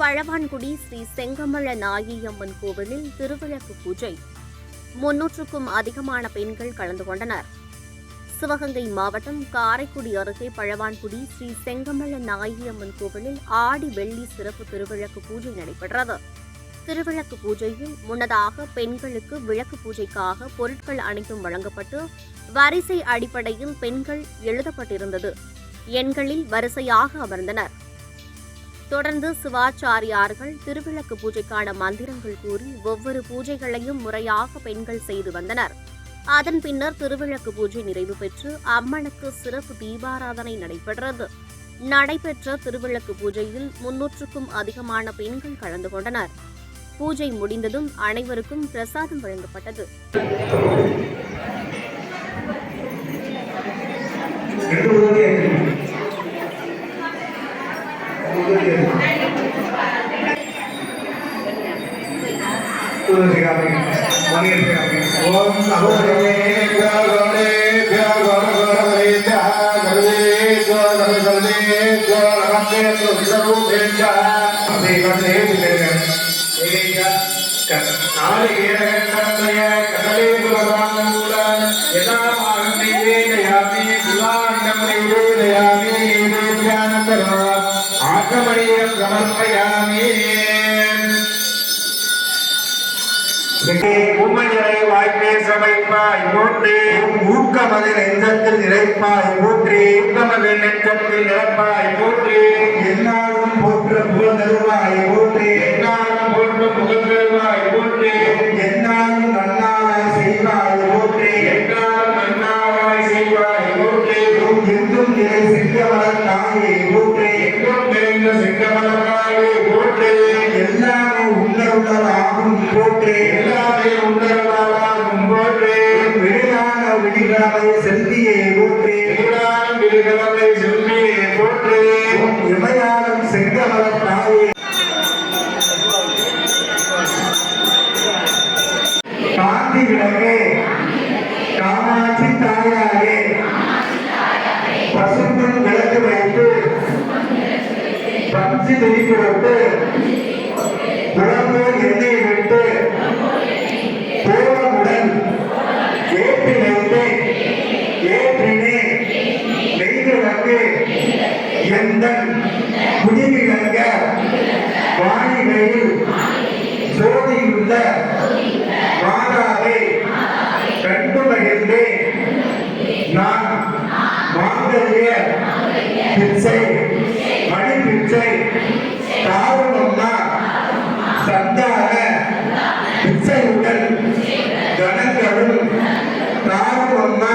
பழவான்குடி ஸ்ரீ செங்கமல நாயியம்மன் கோவிலில் திருவிளக்கு பூஜை. முன்னூற்றுக்கும் அதிகமான பெண்கள் கலந்து கொண்டனர். சிவகங்கை மாவட்டம் காரைக்குடி அருகே பழவான்குடி ஸ்ரீ செங்கமல நாயியம்மன் கோவிலில் ஆடி வெள்ளி சிறப்பு திருவிளக்கு பூஜை நடைபெற்றது. திருவிளக்கு பூஜையில் முன்னதாக பெண்களுக்கு விளக்கு பூஜைக்காக பொருட்கள் அனைத்தும் வழங்கப்பட்டு வரிசை அடிப்படையில் பெண்கள் எழுதப்பட்டிருந்தது. எண்களில் வரிசையாக அமர்ந்தனர். தொடர்ந்து சிவாச்சாரியார்கள் திருவிளக்கு பூஜைக்கான மந்திரங்கள் கூறி ஒவ்வொரு பூஜைகளையும் முறையாக பெண்கள் செய்து வந்தனர். அதன் பின்னர் திருவிளக்கு பூஜை நிறைவு பெற்று அம்மனுக்கு சிறப்பு தீபாராதனை நடைபெற்றது. நடைபெற்ற திருவிளக்கு பூஜையில் முன்னூற்றுக்கும் அதிகமான பெண்கள் கலந்து கொண்டனர். பூஜை முடிந்ததும் அனைவருக்கும் பிரசாதம் வழங்கப்பட்டது. வச்சுக்காதீங்க பண்ணியிருக்காங்க ஓம் சகோதரமே தியாகமே தியாகம் சமர்ப்பயா சமைப்பாய் போற்றி ஊக்கமது நெஞ்சத்தில் நிறைப்பாய் போற்றி ஊக்கமது நெஞ்சத்தில் நிரப்பாய் போற்றி என்னாலும் போற்ற புகழ் தருவாய் போற்றி என்னாலும் போற்ற புகழ் தருவாய் போற்றி என்னாலும் நன்னாளாய் செய்வாய் போற்றி என்னாலும் நன்னாளாய் செய்வாய் போற்றி எங்கும் நிறை சிங்கமலர் தாயே போற்றி எங்கும் நிறைந்த சிங்கமலர் தாயே போற்றி எல்லாமே உன்னருடலாகும் போற்றி எல்லாமே உன்னருடலாகும் தாயாரே பசும்புல் விளக்கு வைத்து பஞ்சு திரி போட்டு புறம்போ எண்ணெய் விட்டு கோலமுடன் ஏற்றி வைத்து. ஏற்றினே நெய் விளக்கு எந்தன் குடிவிளங்க வாணிகையில் சோதியுள்ள மாதாவை கண்டு மகிழ்ந்தேன். நான் மாங்கல்ய பிச்சை மணி பிச்சை தாருணம்னா சந்தான பிச்சையுடன் கணங்களும் தாருணம்னா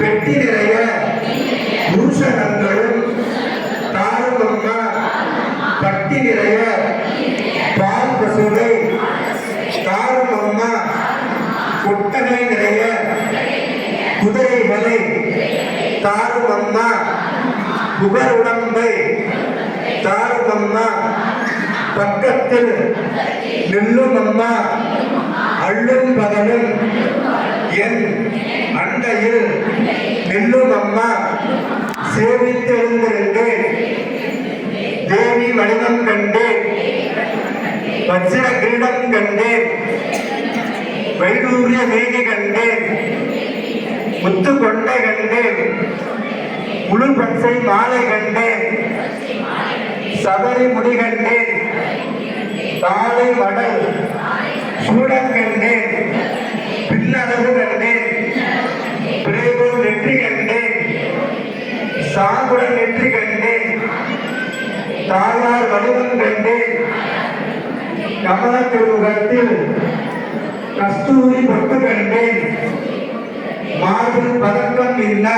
பெட்டி நிறைய பூஷணங்களும் தாருணம்னா பட்டி நிறைய பால் பசுவை தாருணம்னா கொட்டகை நிறைய குதிரைகளை தாரும் அம்மா புகழுடம்பை தாரும் அம்மா பக்கத்தில் நில்லும் அம்மா அள்ளும் பகலும் என் அண்டையில் நில்லும் அம்மா சேவித்தெழுந்திருந்தேன். தேவி வடிவம் கண்டேன். வஜ்ர கிரீடம் கண்டேன். வைடூரிய மேகி கண்டேன். முத்து கொண்டை கண்டேன். முழு பச்சை மாலை கண்டேன். சபரி முடி கண்டேன். தாளை வடல் சூடம் கண்டேன். பின்னளவு கண்டேன். பிரேபுல் நெற்றி கண்டேன். சாகுடன் நெற்றி கண்டேன். தாயார் வடிவம் கண்டேன். கமல திருமுகத்தில் கஸ்தூரி பொட்டு கண்டேன். மார்பில் பதக்கம் என்ன